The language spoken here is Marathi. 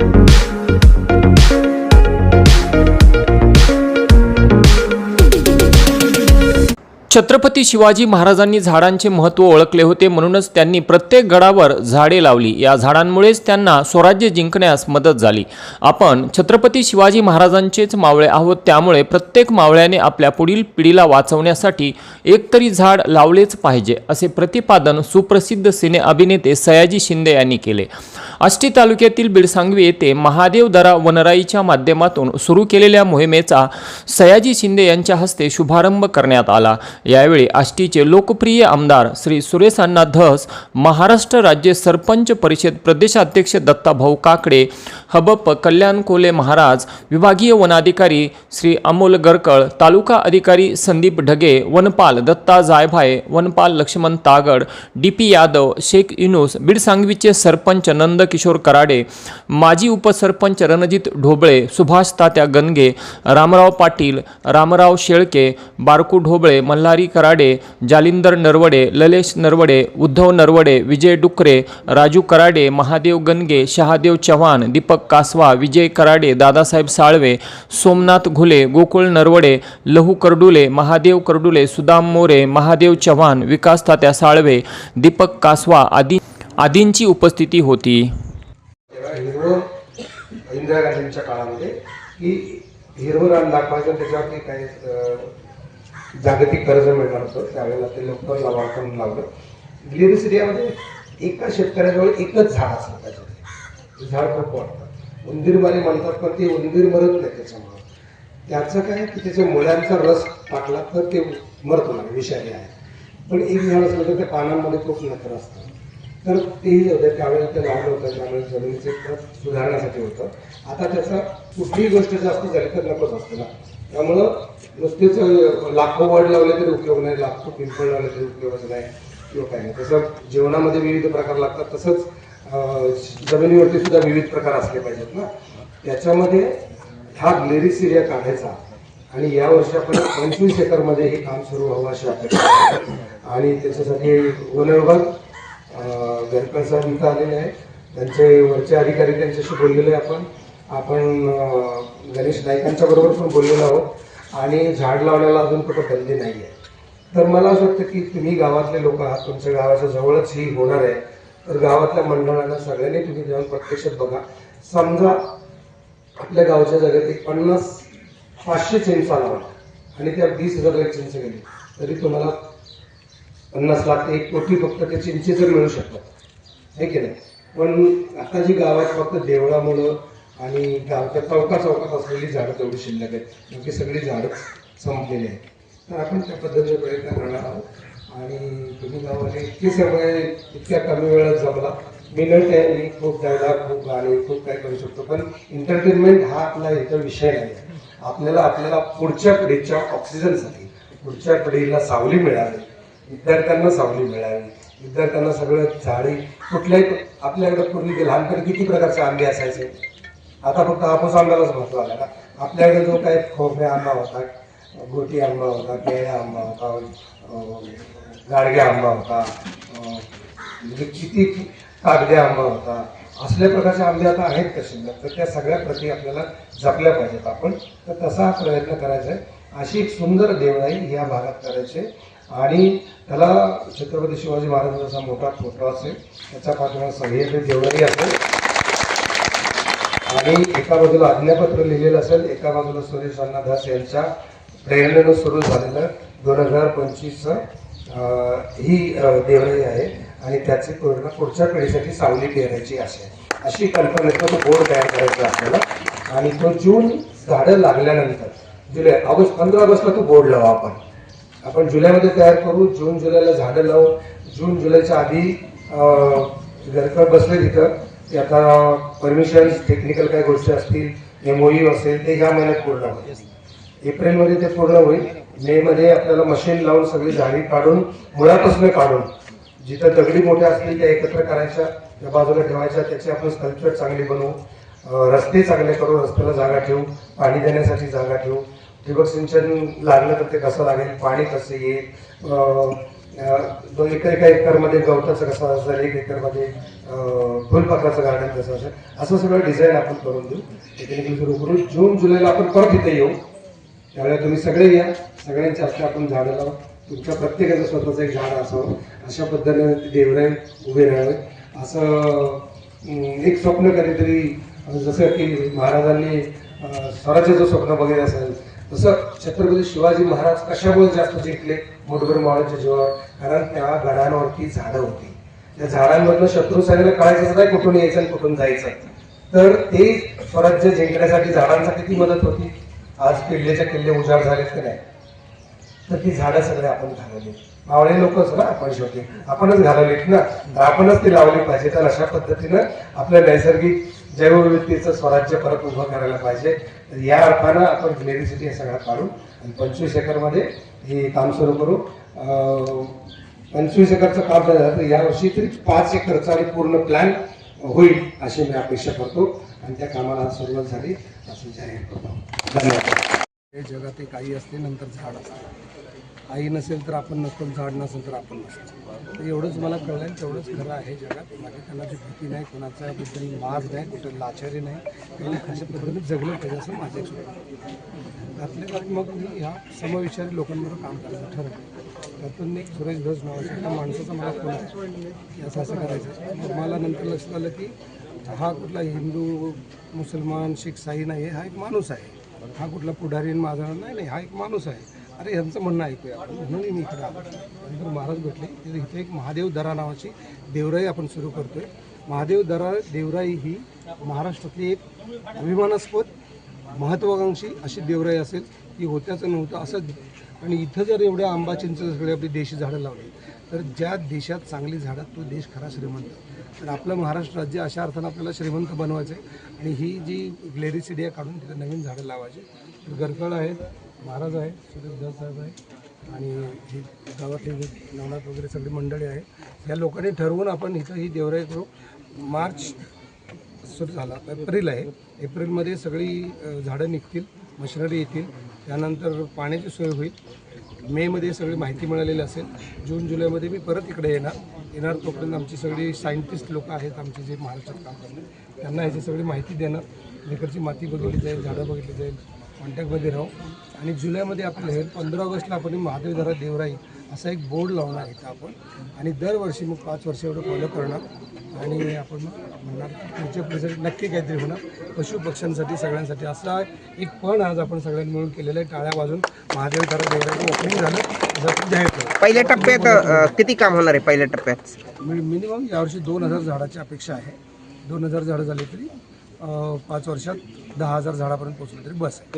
you छत्रपती शिवाजी महाराजांनी झाडांचे महत्त्व ओळखले होते म्हणूनच त्यांनी प्रत्येक गडावर झाडे लावली. या झाडांमुळेच त्यांना स्वराज्य जिंकण्यास मदत झाली. आपण छत्रपती शिवाजी महाराजांचेच मावळे आहोत त्यामुळे प्रत्येक मावळ्याने आपल्या पुढील पिढीला वाचवण्यासाठी एकतरी झाड लावलेच पाहिजे असे प्रतिपादन सुप्रसिद्ध सिने अभिनेते सयाजी शिंदे यांनी केले. आष्टी तालुक्यातील बिडसांगवी येथे महादेव दरा वनराईच्या माध्यमातून सुरू केलेल्या मोहिमेचा सयाजी शिंदे यांच्या हस्ते शुभारंभ करण्यात आला. यावेळी आष्टीचे लोकप्रिय आमदार श्री सुरेशांना धस महाराष्ट्र राज्य सरपंच परिषद प्रदेशाध्यक्ष दत्ताभाऊ काकडे हबप कल्याण कोले महाराज विभागीय वनाधिकारी श्री अमोल गरकळ तालुका अधिकारी संदीप ढगे वनपाल दत्ता जायभाय वनपाल लक्ष्मण तागड डी पी यादव शेख युनुस बीडसांगवीचे सरपंच नंदकिशोर कराडे माजी उपसरपंच रणजित ढोबळे सुभाष तात्या गणगे रामराव पाटील रामराव शेळके बारकू ढोबळे मल्हार कराडे जालिंदर नरवडे ललेश नरवडे उद्धव नरवडे विजय डुकरे राजू कराडे महादेव गणगे शहादेव चव्हाण दीपक कासवा विजय कराडे दादासाहेब साळवे सोमनाथ घुले गोकुळ नरवडे लहू करडुले महादेव करडुले सुदाम मोरे महादेव चव्हाण विकास तात्या साळवे दीपक कासवा आदी आदींची उपस्थिती होती. इंदिरा गांधींच्या काळामध्ये की हिरवं रान दाखवायचं त्याच्यावरती काही जागतिक कर्ज मिळणार होतं त्यावेळेला ते लोक लाभार्थून लावलं. गिरिस एरियामध्ये एका शेतकऱ्याजवळ एकच झाड असलं त्याच्यामध्ये. झाड खूप वाटतं. उंदीरमारी म्हणतात पण ते उंदीर मरत नाही त्याच्यामुळं. त्याचं काय की त्याच्या मुळ्यांचा रस टाकला तर ते मरतो ना विषारी आहे. पण एक झाड असलं तर त्या पानांमध्ये खूप नत्र असतं तर तेही होतं त्यावेळेला ते लावलं होतं त्यामुळे जमिनीचे सुधारण्यासाठी होतं. आता त्याचा कुठलीही गोष्ट जास्त झाली तर नकोच असते ना. त्यामुळं नुसतेच लाखो वड लावले तरी उपयोग नाही लाखो पिंपळ लावले तरी उपयोगच नाही किंवा काय नाही. तसं जेवणामध्ये विविध प्रकार लागतात तसंच जमिनीवरती सुद्धा विविध प्रकार असले पाहिजेत ना. त्याच्यामध्ये हा ग्लेरिसिरिया काढायचा आणि या वर्षी आपण पंचवीस एकरमध्ये हे काम सुरू व्हावं अशी अपेक्षा आणि त्याच्यासाठी वन विभाग अं, साहेब इथं आलेले आहे त्यांचे वरचे अधिकारी त्यांच्याशी बोललेले आहे आपण. आपण गणेश नाईकांच्या बरोबर पण बोललेलो आहोत. आणि झाड लावण्याला अजून कुठं बंदी नाही आहे तर मला असं वाटतं की तुम्ही गावातले लोक आहात. तुमच्या गावाच्या जवळच ही होणार आहे. तर गावातल्या मंडळांना सगळ्यांनी तुम्ही जाऊन प्रत्यक्षात बघा. समजा आपल्या गावच्या जागेत एक पन्नास पाचशे चेंज लावा आणि त्या वीस हजार एक चिंच गेली. तरी तुम्हाला पन्नास लाख ते एक कोटी फक्त ते चिंचेचं मिळू शकतात आहे की नाही? पण आता जी गावात फक्त देवळामुळं आणि गावच्या चौका चौकात असलेली झाडं तेवढी शिल्लक आहेत. बाकी सगळी झाडं संपलेली आहेत. तर आपण त्या पद्धतीने प्रयत्न करणार आहोत? आणि तुम्ही गावाने इतके सगळे इतक्या कमी वेळात जमला. मिनट आहे मी खूप डायलॉग खूप गाणे खूप काही करू शकतो. पण एंटरटेनमेंट हा आपला इथं विषय नाही. आहे आपल्याला आपल्याला पुढच्या पिढीच्या ऑक्सिजनसाठी पुढच्या पिढीला सावली मिळावी. विद्यार्थ्यांना सावली मिळावी. विद्यार्थ्यांना सगळं झाडे कुठल्याही आपल्याकडे पूर्वी ते लहानपणी किती प्रकारचे आंबे असायचे? आता फक्त हापूस आंब्यालाच महत्त्व आला ना. आपल्याकडे जो काही खोबरे आंबा होता गोटी आंबा होता केळ्या आंबा होता गाडगे आंबा होता म्हणजे किती कागदे आंबा होता असल्या प्रकारचे आंबे आता आहेत का शिल्लक तर त्या सगळ्या प्रती आपल्याला जपल्या पाहिजेत आपण. तर तसा प्रयत्न करायचा आहे. अशी एक सुंदर देवळाई या भागात करायची आणि त्याला छत्रपती शिवाजी महाराजांचा मोठा फोटो असेल त्याच्या पाठीमागे सह्याद्री देवळाई असेल. आणि एका बाजूला आज्ञापत्र लिहिलेलं असेल एका बाजूला सुरेश अण्णा दास यांच्या प्रेरणेनं सुरू झालेलं दोन हजार पंचवीस ही देवळी आहे. आणि त्याची पूर्ण पुढच्या पिढीसाठी सावली पेरायची अशी आहे. अशी कल्पना तो बोर्ड तयार करायचा आहे आपल्याला. आणि तो जून झाडं लागल्यानंतर जुलै ऑगस्ट पंधरा ऑगस्टला तो बोर्ड लावा आपण. आपण जुलैमध्ये तयार करू जून जुलैला झाडं लावू जून जुलैच्या आधी घरकड बसले तिथं. ते आता परमिशन्स टेक्निकल काही गोष्टी असतील एमओयू असेल ते ह्या महिन्यात पूर्ण होईल. एप्रिलमध्ये ते पूर्ण होईल. मेमध्ये आपल्याला मशीन लावून सगळी झाडी काढून मुळापासून काढून जिथं दगडी मोठ्या असतील त्या एकत्र करायच्या त्या बाजूला ठेवायच्या त्याची आपण स्कल्पचर चांगली बनवू रस्ते चांगले करू रस्त्याला जागा ठेवू पाणी देण्यासाठी जागा ठेवू. ठिबक सिंचन लागलं तर ते कसं लागेल? पाणी कसं येईल? दोन एका एका एकरमध्ये गवताचं कसं असेल? एक एकरमध्ये फुलपाखराचं गार्डन कसं असेल? असं सगळं डिझाईन आपण करून देऊ. टेक्निकल सुरू करू जून जुलैला आपण परत इथे येऊ. त्यावेळेला तुम्ही सगळे या. सगळ्यांच्या हस्ते आपण झाडं लावू तुमच्या प्रत्येकाचं स्वतःचं एक झाड असावं. अशा पद्धतीने ते देवराई उभे राहावे. असं एक स्वप्न कधीतरी जसं की महाराजांनी स्वराज्याचं स्वप्न बघितलं असेल तसं छत्रपती शिवाजी महाराज कशामुळे जास्त जिंकले? मोठभर मावळ्याच्या जीवावर. कारण त्या गडांवरती झाडं होती. त्या झाडांमधनं शत्रू सैन्याला कळायचं नाही कुठून यायचं आणि कुठून जायचं. तर ते स्वराज्य जिंकण्यासाठी झाडांचा किती मदत होती? आज किल्ल्याच्या किल्ले उजाड झालेत का नाही? तर ती झाडं सगळे आपण घालवली. मावळे लोकच ना आपण शेवटी. आपणच घालवलीत ना. तर आपणच ती लावली पाहिजे. तर अशा पद्धतीनं आपल्या नैसर्गिक जैवविविधतेचं स्वराज्य परत उभं करायला पाहिजे. तर या अर्थानं आपण ग्लेरिसिटी हे सगळं काढू आणि पंचवीस एकरमध्ये हे काम सुरू करू. पंचवीस एकरचं काम झालं तर यावर्षी तरी पाच एकरचा आणि पूर्ण प्लॅन होईल अशी मी अपेक्षा करतो. आणि त्या कामाला आज सुरुवात झाली. असं जाहीर करतो. धन्यवाद. हे जगातील काही असते नंतर झाड असते आई नसेल तर आपण नसतो झाड नसेल तर आपण नसतो. तर एवढंच मला कळलं तेवढंच खरं आहे जगात. बाकी कोणाची भीती नाही कोणाच्याबद्दल माज नाही कुठं लाचारी नाही त्यांनी पद्धतीने जगलं पाहिजे म्हणजे असं माझ्या त्यातल्या मग मी ह्या समविचारी लोकांबरोबर काम करायचं ठरवलं. त्यातून एक सुरेश धस नावाचा त्या माणसाचा मला फोन आहे असं असं करायचं. मग मला नंतर लक्षात आलं की हा कुठला हिंदू मुसलमान शीख साई नाही हा एक माणूस आहे. हा कुठला पुढारी आणि माझा नाही नाही हा एक माणूस आहे. अरे यांचं म्हणणं ऐकूया. आपण म्हणून मी इकडे आलो. नंतर महाराज भेटले. तिथे इथे एक महादेव दरा नावाची देवराई आपण सुरू करतोय. महादेव दरा देवराई ही महाराष्ट्रातली एक अभिमानास्पद महत्वाकांक्षी अशी देवराई असेल. ती होत्याचं नव्हतं असं. आणि इथं जर एवढ्या आंबा चिंच सगळे आपली देशी झाडं लावली तर ज्या देशात चांगली झाडं तो देश खरा श्रीमंत. तर आपलं महाराष्ट्र राज्य अशा अर्थानं आपल्याला श्रीमंत बनवायचं आहे आणि ही जी ग्लेरिसिडिया काढून तिथे नवीन झाडं लावायची. तर गरकळ आहेत. महाराज आहे सुरेश धर साहेब आहे आणि ही गावातली नवनाथ वगैरे सगळी मंडळी आहे या लोकांनी ठरवून आपण इथं ही देवराई करू मार्च सुरू झाला. एप्रिल आहे. एप्रिलमध्ये सगळी झाडं निघतील मशिनरी येतील. त्यानंतर पाण्याची सोय होईल. मेमध्ये सगळी माहिती मिळालेली असेल. जून जुलैमध्ये मी परत इकडे येणार. येणार तोपर्यंत आमची सगळी सायंटिस्ट लोक आहेत आमचे जे महाराष्ट्रात काम करणार त्यांना ह्याची सगळी माहिती देणार. इकडची माती बघितली जाईल झाडं बघितली जाईल. कॉन्टॅक्टमध्ये राहू. आणि जुलैमध्ये आपलं हे पंधरा ऑगस्टला आपण महादेवधरा देवराई असा एक बोर्ड लावणार इथं आपण. आणि दरवर्षी मग पाच वर्ष एवढं फॉलो करणार. आणि आपण मग म्हणणार पुढच्या पुढे नक्की काहीतरी होणार. पशु पक्ष्यांसाठी सगळ्यांसाठी असा एक पण आज आपण सगळ्यांनी मिळून केलेलं आहे. टाळ्या वाजून महादेवधरा देवराईचं ओपनिंग झालं. असं जाहीर पहिल्या टप्प्यात किती काम होणार आहे पहिल्या टप्प्यात? मी मिनिमम यावर्षी दोन हजार झाडाची अपेक्षा आहे. दोन हजार झाडं झाली तरी पाच वर्षात दहा हजार झाडापर्यंत पोचलं तरी बस आहे.